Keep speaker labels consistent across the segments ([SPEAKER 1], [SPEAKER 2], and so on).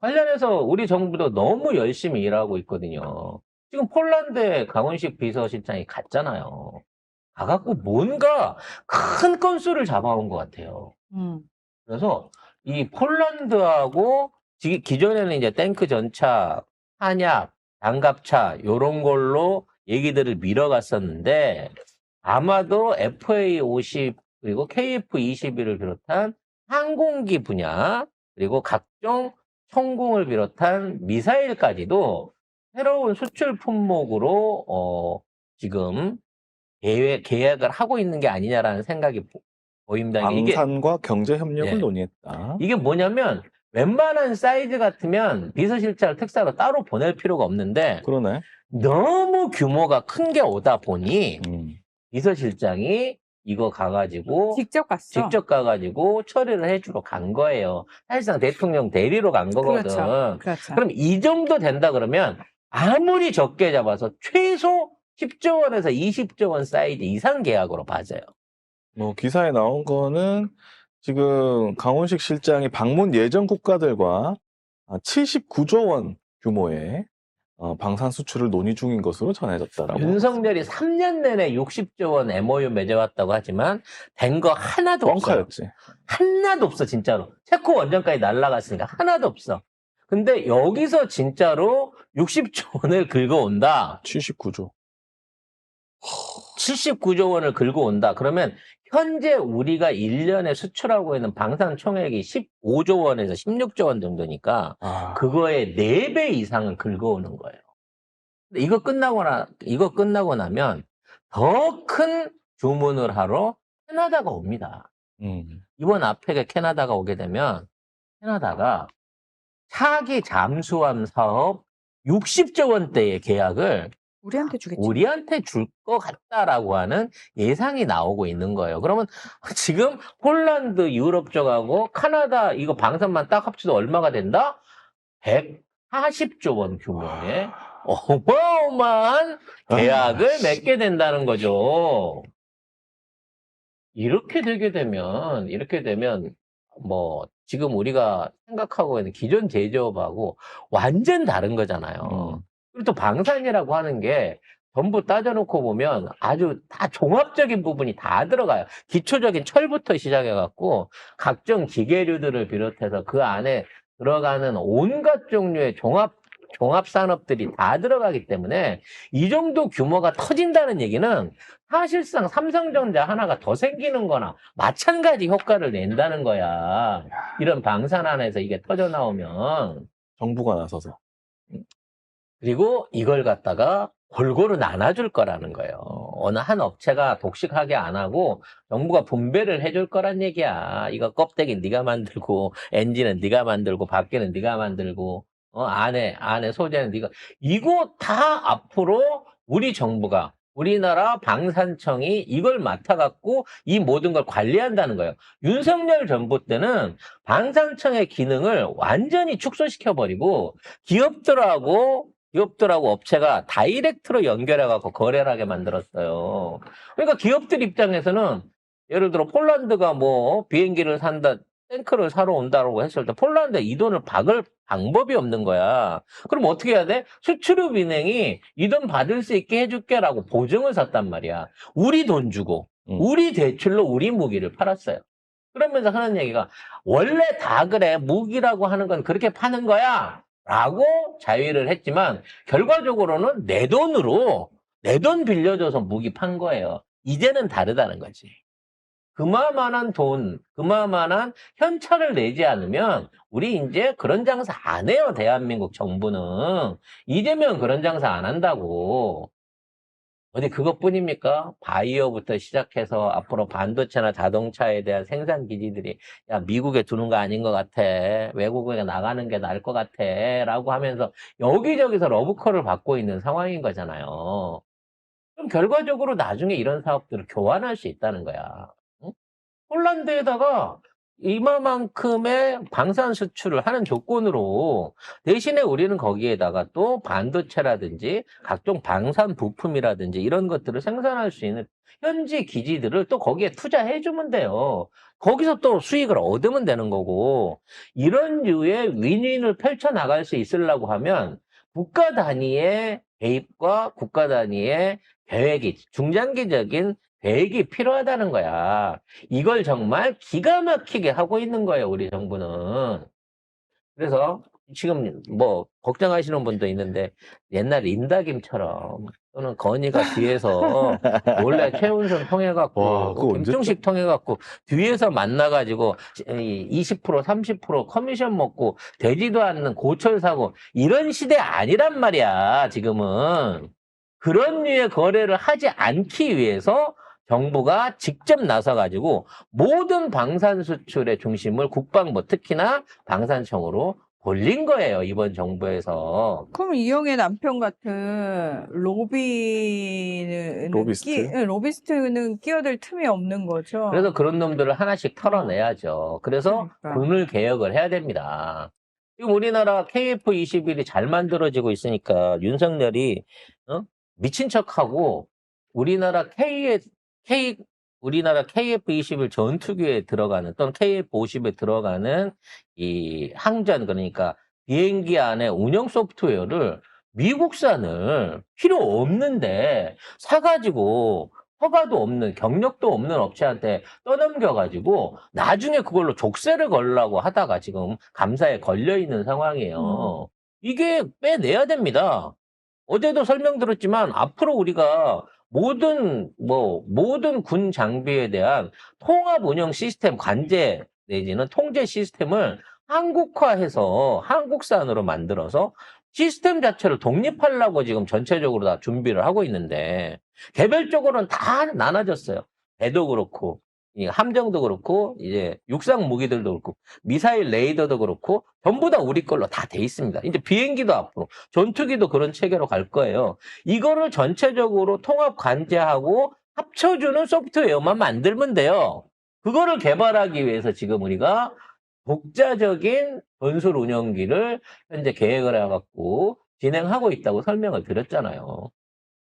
[SPEAKER 1] 관련해서 우리 정부도 너무 열심히 일하고 있거든요. 지금 폴란드에 강원식 비서실장이 갔잖아요. 가갖고 뭔가 큰 건수를 잡아온 것 같아요.
[SPEAKER 2] 음.
[SPEAKER 1] 그래서 이 폴란드하고 기- 기존에는 이제 탱크 전차, 한약, 장갑차 요런 걸로 얘기들을 밀어갔었는데 아마도 FA50 그리고 KF21을 비롯한 항공기 분야 그리고 각종 천공을 비롯한 미사일까지도 새로운 수출 품목으로 어, 지금 계획, 계약을 하고 있는 게 아니냐라는 생각이 보- 보입니다. 이게
[SPEAKER 3] 방산과 경제 협력을
[SPEAKER 1] 예.
[SPEAKER 3] 논의했다.
[SPEAKER 1] 이게 뭐냐면 웬만한 사이즈 같으면 비서실장을 특사로 따로 보낼 필요가 없는데
[SPEAKER 3] 그러네.
[SPEAKER 1] 너무 규모가 큰 게 오다 보니
[SPEAKER 3] 음.
[SPEAKER 1] 비서실장이 이거 가가지고
[SPEAKER 2] 직접 갔어.
[SPEAKER 1] 직접 가가지고 처리를 해주러 간 거예요. 사실상 대통령 대리로 간 거거든.
[SPEAKER 2] 그렇죠. 그렇죠.
[SPEAKER 1] 그럼 이 정도 된다 그러면 아무리 적게 잡아서 최소 10조 원에서 20조 원 사이즈 이상 계약으로 봐져요.
[SPEAKER 3] 뭐 기사에 나온 거는 지금 강원식 실장이 방문 예정 국가들과 79조 원 규모의 어, 방산 수출을 논의 중인 것으로 전해졌다라고.
[SPEAKER 1] 윤석열이 3년 내내 60조 원 MOU 맺어왔다고 하지만 된 거 하나도 없어요.
[SPEAKER 3] 뻥카였지.
[SPEAKER 1] 하나도 없어 진짜로. 체코 원전까지 날라갔으니까 하나도 없어. 근데 여기서 진짜로 60조 원을 긁어온다.
[SPEAKER 3] 79조.
[SPEAKER 1] 79조 원을 긁어온다. 그러면 현재 우리가 1년에 수출하고 있는 방산 총액이 15조 원에서 16조 원 정도니까
[SPEAKER 3] 아,
[SPEAKER 1] 그거의 4배 이상을 긁어오는 거예요. 이거 끝나고 나, 이거 끝나고 나면 더 큰 주문을 하러 캐나다가 옵니다.
[SPEAKER 3] 음.
[SPEAKER 1] 이번 아펙에 캐나다가 오게 되면 캐나다가 차기 잠수함 사업 60조 원대의 계약을
[SPEAKER 2] 우리한테 주겠지.
[SPEAKER 1] 우리한테 줄 것 같다라고 하는 예상이 나오고 있는 거예요. 그러면 지금 폴란드 유럽 쪽하고 카나다 이거 방산만 딱 합쳐도 얼마가 된다? 140조 원 규모의 어마어마한 계약을 맺게 된다는 거죠. 이렇게 되게 되면 이렇게 되면 뭐 지금 우리가 생각하고 있는 기존 제조업하고 완전 다른 거잖아요.
[SPEAKER 3] 음.
[SPEAKER 1] 그리고 또 방산이라고 하는 게 전부 따져놓고 보면 아주 다 종합적인 부분이 다 들어가요. 기초적인 철부터 시작해갖고 각종 기계류들을 비롯해서 그 안에 들어가는 온갖 종류의 종합 종합 산업들이 다 들어가기 때문에 이 정도 규모가 터진다는 얘기는 사실상 삼성전자 하나가 더 생기는 거나 마찬가지 효과를 낸다는 거야. 이런 방산 안에서 이게 터져 나오면
[SPEAKER 3] 정부가 나서서.
[SPEAKER 1] 그리고 이걸 갖다가 골고루 나눠줄 거라는 거예요. 어느 한 업체가 독식하게 안 하고 정부가 분배를 해줄 거란 얘기야. 이거 껍데기 네가 만들고 엔진은 네가 만들고 바퀴는 네가 만들고 어, 안에 안에 소재는 네가 이거 다 앞으로 우리 정부가 우리나라 방산청이 이걸 맡아갖고 이 모든 걸 관리한다는 거예요. 윤석열 정부 때는 방산청의 기능을 완전히 축소시켜버리고 기업들하고 기업들하고 업체가 다이렉트로 연결해갖고 거래를 하게 만들었어요. 그러니까 기업들 입장에서는 예를 들어 폴란드가 뭐 비행기를 산다, 탱크를 사러 온다고 했을 때 폴란드에 이 돈을 박을 방법이 없는 거야. 그럼 어떻게 해야 돼? 수출입 은행이 이 돈 받을 수 있게 해줄게라고 보증을 샀단 말이야. 우리 돈 주고
[SPEAKER 3] 음.
[SPEAKER 1] 우리 대출로 우리 무기를 팔았어요. 그러면서 하는 얘기가 원래 다 그래 무기라고 하는 건 그렇게 파는 거야 라고 자위를 했지만 결과적으로는 내 돈으로 내 돈 빌려줘서 무기 판 거예요. 이제는 다르다는 거지. 그마만한 돈, 그마만한 현찰을 내지 않으면 우리 이제 그런 장사 안 해요. 대한민국 정부는. 이재명 그런 장사 안 한다고. 어디 그것뿐입니까? 바이오부터 시작해서 앞으로 반도체나 자동차에 대한 생산 기지들이 야 미국에 두는 거 아닌 것 같아. 외국에 나가는 게 나을 것 같아. 라고 하면서 여기저기서 러브콜을 받고 있는 상황인 거잖아요. 그럼 결과적으로 나중에 이런 사업들을 교환할 수 있다는 거야. 응? 폴란드에다가 이만큼의 방산 수출을 하는 조건으로 대신에 우리는 거기에다가 또 반도체라든지 각종 방산 부품이라든지 이런 것들을 생산할 수 있는 현지 기지들을 또 거기에 투자해 주면 돼요. 거기서 또 수익을 얻으면 되는 거고 이런 류의 윈윈을 펼쳐 나갈 수 있으려고 하면 국가 단위의 개입과 국가 단위의 계획이 중장기적인 계획이 필요하다는 거야. 이걸 정말 기가 막히게 하고 있는 거예요, 우리 정부는. 그래서 지금 뭐 걱정하시는 분도 있는데 옛날 인다김처럼 또는 건희가 뒤에서 최은선
[SPEAKER 3] 와,
[SPEAKER 1] 통해갖고
[SPEAKER 3] 그거 언제
[SPEAKER 1] 김종식 통해갖고 뒤에서 만나가지고 20% 30% 커미션 먹고 되지도 않는 고철 사고 이런 시대 아니란 말이야 지금은 그런 류의 거래를 하지 않기 위해서 정부가 직접 나서가지고 모든 방산 수출의 중심을 국방부 특히나 방산청으로 돌린 거예요 이번 정부에서
[SPEAKER 2] 그럼 이영애 남편 같은 로비는
[SPEAKER 3] 로비스트?
[SPEAKER 2] 끼, 응, 로비스트는 끼어들 틈이 없는 거죠.
[SPEAKER 1] 그래서 그런 놈들을 하나씩 털어내야죠. 그래서
[SPEAKER 2] 그러니까.
[SPEAKER 1] 군을 개혁을 해야 됩니다. 지금 우리나라 KF21이 잘 만들어지고 있으니까 윤석열이 어? 미친 척하고 우리나라 K K 우리나라 KF21 전투기에 들어가는 또는 KF50에 들어가는 이 항전 그러니까 비행기 안에 운영 소프트웨어를 미국산을 필요 없는데 사가지고 허가도 없는 경력도 없는 업체한테 떠넘겨가지고 나중에 그걸로 족쇄를 걸라고 하다가 지금 감사에 걸려 있는 상황이에요. 이게 빼내야 됩니다. 어제도 설명드렸지만 앞으로 우리가 모든 뭐 모든 군 장비에 대한 통합 운영 시스템 관제 내지는 통제 시스템을 한국화해서 한국산으로 만들어서 시스템 자체를 독립하려고 지금 전체적으로 다 준비를 하고 있는데 개별적으로는 다 나눠졌어요. 배도 그렇고 이 함정도 그렇고 이제 육상 무기들도 그렇고 미사일 레이더도 그렇고 전부 다 우리 걸로 다 돼 있습니다. 이제 비행기도 앞으로 전투기도 그런 체계로 갈 거예요. 이거를 전체적으로 통합 관제하고 합쳐주는 소프트웨어만 만들면 돼요. 그거를 개발하기 위해서 지금 우리가 독자적인 건설 운영기를 현재 계획을 해갖고 진행하고 있다고 설명을 드렸잖아요.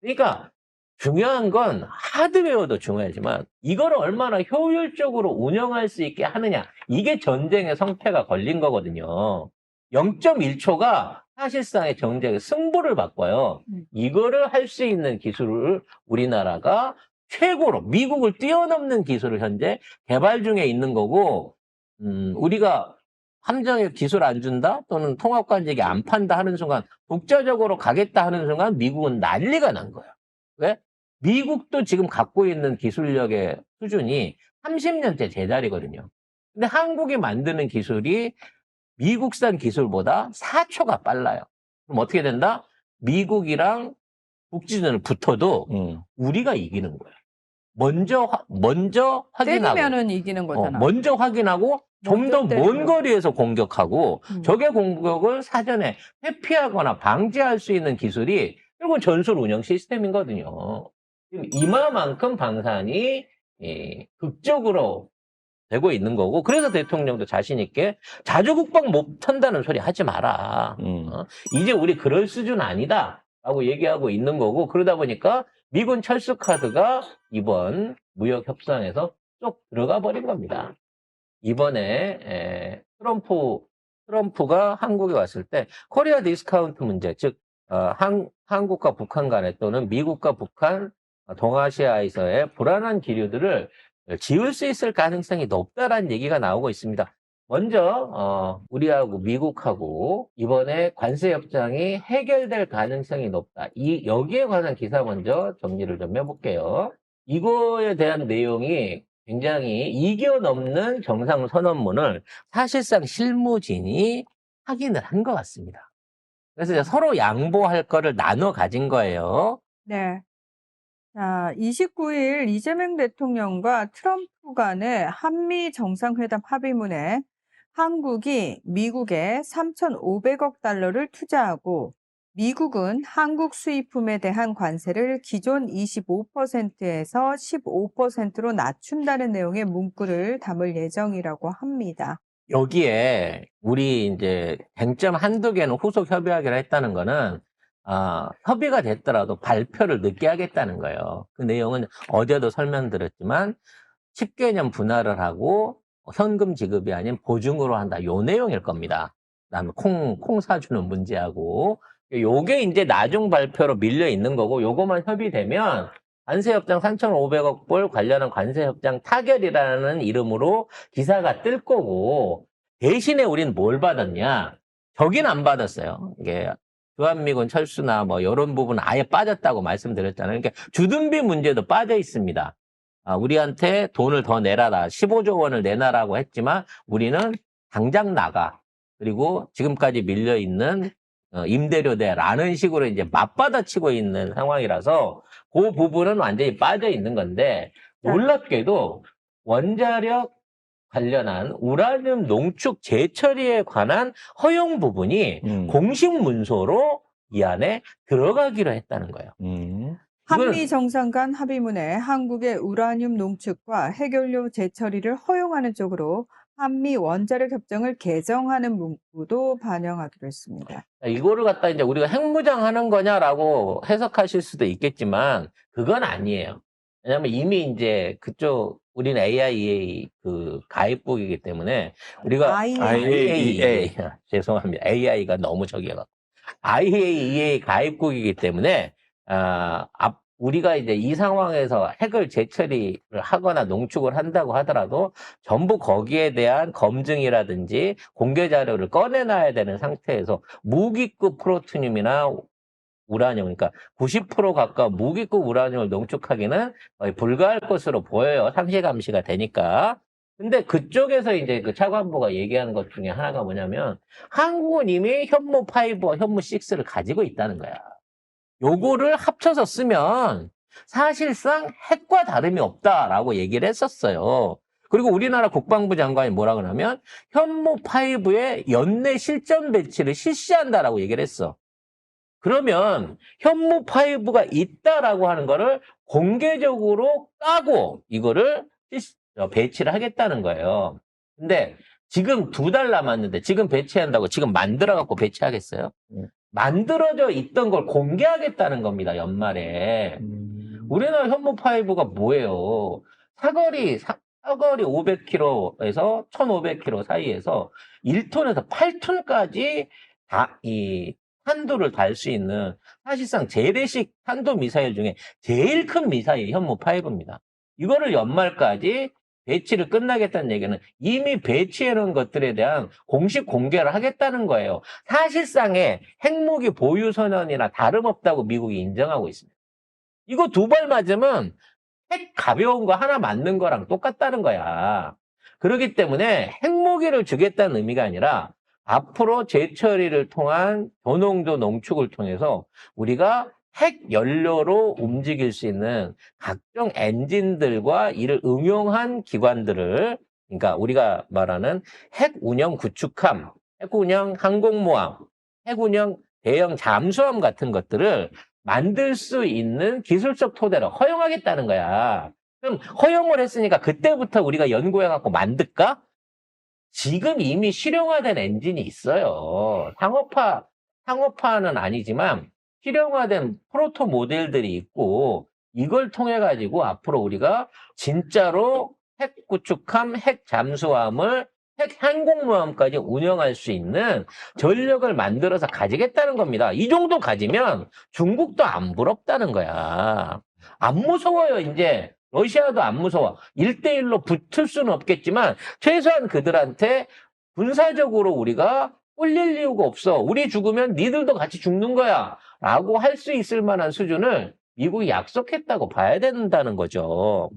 [SPEAKER 1] 그러니까 중요한 건 하드웨어도 중요하지만 이거를 얼마나 효율적으로 운영할 수 있게 하느냐 이게 전쟁의 성패가 걸린 거거든요. 0.1초가 사실상의 전쟁의 승부를 바꿔요.
[SPEAKER 2] 음.
[SPEAKER 1] 이거를 할 수 있는 기술을 우리나라가 최고로 미국을 뛰어넘는 기술을 현재 개발 중에 있는 거고 음, 우리가 함정에 기술 안 준다 또는 통합관제기 안 판다 하는 순간 독자적으로 가겠다 하는 순간 미국은 난리가 난 거예요. 왜? 미국도 지금 갖고 있는 기술력의 수준이 30년째 제자리거든요. 근데 한국이 만드는 기술이 미국산 기술보다 4초가 빨라요. 그럼 어떻게 된다? 미국이랑 북지전을 붙어도
[SPEAKER 3] 음.
[SPEAKER 1] 우리가 이기는 거예요. 먼저 화- 먼저 확인하고
[SPEAKER 2] 때리면은 이기는
[SPEAKER 1] 어,
[SPEAKER 2] 거잖아.
[SPEAKER 1] 먼저 확인하고 좀 더
[SPEAKER 2] 먼.
[SPEAKER 1] 거리에서 공격하고
[SPEAKER 2] 음.
[SPEAKER 1] 적의 공격을 사전에 회피하거나 방지할 수 있는 기술이 결국은 전술 운영 시스템이거든요. 이마만큼 방산이 예, 극적으로 되고 있는 거고 그래서 대통령도 자신 있게 자주 국방 못 한다는 소리 하지 마라.
[SPEAKER 3] 음.
[SPEAKER 1] 어? 이제 우리 그럴 수준 아니다. 라고 얘기하고 있는 거고, 그러다 보니까 미군 철수 카드가 이번 무역 협상에서 쏙 들어가 버린 겁니다. 이번에, 에, 트럼프, 트럼프가 한국에 왔을 때, 코리아 디스카운트 문제, 즉, 어, 한, 한국과 북한 간에 또는 미국과 북한, 어, 동아시아에서의 불안한 기류들을 지울 수 있을 가능성이 높다라는 얘기가 나오고 있습니다. 먼저 어, 우리하고 미국하고 이번에 관세 협상이 해결될 가능성이 높다. 이 여기에 관한 기사 먼저 정리를 좀 해볼게요. 이거에 대한 내용이 굉장히 이겨 넘는 정상 선언문을 사실상 실무진이 확인을 한 것 같습니다. 그래서 서로 양보할 거를 나눠 가진 거예요.
[SPEAKER 2] 네. 자, 29일 이재명 대통령과 트럼프 간의 한미 정상회담 합의문에 한국이 미국에 3,500억 달러를 투자하고 미국은 한국 수입품에 대한 관세를 기존 25%에서 15%로 낮춘다는 내용의 문구를 담을 예정이라고 합니다.
[SPEAKER 1] 여기에 우리 이제 쟁점 한두 개는 후속 협의하기로 했다는 거는 아, 협의가 됐더라도 발표를 늦게 하겠다는 거예요. 그 내용은 어제도 설명드렸지만 10개년 분할을 하고 현금 지급이 아닌 보증으로 한다. 요 내용일 겁니다. 그다음에 콩, 콩 사주는 문제하고 요게 이제 나중 발표로 밀려 있는 거고 요거만 협의되면 관세협정 3,500억 불 관련한 관세협정 타결이라는 이름으로 기사가 뜰 거고 대신에 우리는 뭘 받았냐? 저긴 안 받았어요. 이게 주한미군 철수나 뭐 이런 부분은 아예 빠졌다고 말씀드렸잖아요. 그러니까 주둔비 문제도 빠져 있습니다. 아, 우리한테 돈을 더 내라라. 15조 원을 내놔라고 했지만 우리는 당장 나가. 그리고 지금까지 밀려 있는 어, 임대료대라는 식으로 이제 맞받아치고 있는 상황이라서 그 부분은 완전히 빠져 있는 건데 놀랍게도 원자력 관련한 우라늄 농축 재처리에 관한 허용 부분이
[SPEAKER 3] 음.
[SPEAKER 1] 공식 문서로 이 안에 들어가기로 했다는 거예요.
[SPEAKER 3] 음.
[SPEAKER 2] 한미 정상 간 합의문에 한국의 우라늄 농축과 해결료 재처리를 허용하는 쪽으로 한미 원자력 협정을 개정하는 문구도 반영하기로 했습니다.
[SPEAKER 1] 이거를 갖다 이제 우리가 핵무장 하는 거냐라고 해석하실 수도 있겠지만 그건 아니에요. 왜냐면 이미 이제 그쪽 우리는 AIA 그 가입국이기 때문에 우리가
[SPEAKER 2] IAEA.
[SPEAKER 1] 죄송합니다. AI가 너무 저기해갖고 IAEA 가입국이기 때문에 아, 앞- 우리가 이제 이 상황에서 핵을 재처리를 하거나 농축을 한다고 하더라도 전부 거기에 대한 검증이라든지 공개 자료를 꺼내놔야 되는 상태에서 무기급 프로토늄이나 우라늄, 그러니까 90% 가까운 무기급 우라늄을 농축하기는 불가할 것으로 보여요. 상시 감시가 되니까. 근데 그쪽에서 이제 그 차관부가 얘기하는 것 중에 하나가 뭐냐면 한국은 이미 현무 5와 현무 6를 가지고 있다는 거야. 요거를 합쳐서 쓰면 사실상 핵과 다름이 없다라고 얘기를 했었어요. 그리고 우리나라 국방부 장관이 뭐라 그러면 현무 5의 연내 실전 배치를 실시한다라고 얘기를 했어. 그러면 현무 5가 있다라고 하는 거를 공개적으로 까고 이거를 실- 어, 배치를 하겠다는 거예요. 근데 지금 두 달 남았는데 지금 배치한다고 지금 만들어 갖고 배치하겠어요?
[SPEAKER 3] 음.
[SPEAKER 1] 만들어져 있던 걸 공개하겠다는 겁니다, 연말에.
[SPEAKER 3] 음.
[SPEAKER 1] 우리나라 현무 5가 뭐예요? 사거리, 사, 사거리 500km에서 1500km 사이에서 1톤에서 8톤까지 다, 이, 탄도를 달 수 있는 사실상 재래식 탄도 미사일 중에 제일 큰 미사일 현무 5입니다. 이거를 연말까지 배치를 끝나겠다는 얘기는 이미 배치해 놓은 것들에 대한 공식 공개를 하겠다는 거예요. 사실상의 핵무기 보유 선언이나 다름없다고 미국이 인정하고 있습니다. 이거 두 발 맞으면 핵 가벼운 거 하나 맞는 거랑 똑같다는 거야. 그렇기 때문에 핵무기를 주겠다는 의미가 아니라 앞으로 재처리를 통한 고농도 농축을 통해서 우리가 핵 연료로 움직일 수 있는 각종 엔진들과 이를 응용한 기관들을 그러니까 우리가 말하는 핵 운영 구축함, 핵 운영 항공모함, 핵 운영 대형 잠수함 같은 것들을 만들 수 있는 기술적 토대를 허용하겠다는 거야. 그럼 허용을 했으니까 그때부터 우리가 연구해 갖고 만들까? 지금 이미 실용화된 엔진이 있어요. 상업화, 상업화는 아니지만 실용화된 프로토 모델들이 있고 이걸 통해 가지고 앞으로 우리가 진짜로 핵 구축함, 핵 잠수함을 핵 항공모함까지 운영할 수 있는 전력을 만들어서 가지겠다는 겁니다. 이 정도 가지면 중국도 안 부럽다는 거야. 안 무서워요, 이제. 러시아도 안 무서워. 1대1로 붙을 수는 없겠지만, 최소한 그들한테 군사적으로 우리가 꿀릴 이유가 없어. 우리 죽으면 니들도 같이 죽는 거야. 라고 할 수 있을 만한 수준을 미국이 약속했다고 봐야 된다는 거죠.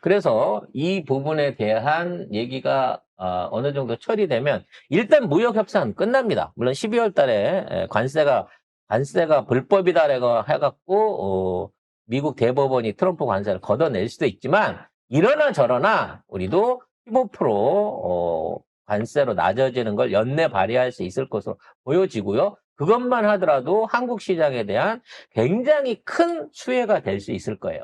[SPEAKER 1] 그래서 이 부분에 대한 얘기가 어, 느 정도 처리되면 일단 무역 협상은 끝납니다. 물론 12월 달에 에, 관세가 관세가 불법이다라고 해갖고 어, 미국 대법원이 트럼프 관세를 걷어낼 수도 있지만 이러나 저러나 우리도 15% 어, 관세로 낮아지는 걸 연내 발휘할 수 있을 것으로 보여지고요. 그것만 하더라도 한국 시장에 대한 굉장히 큰 수혜가 될 수 있을 거예요.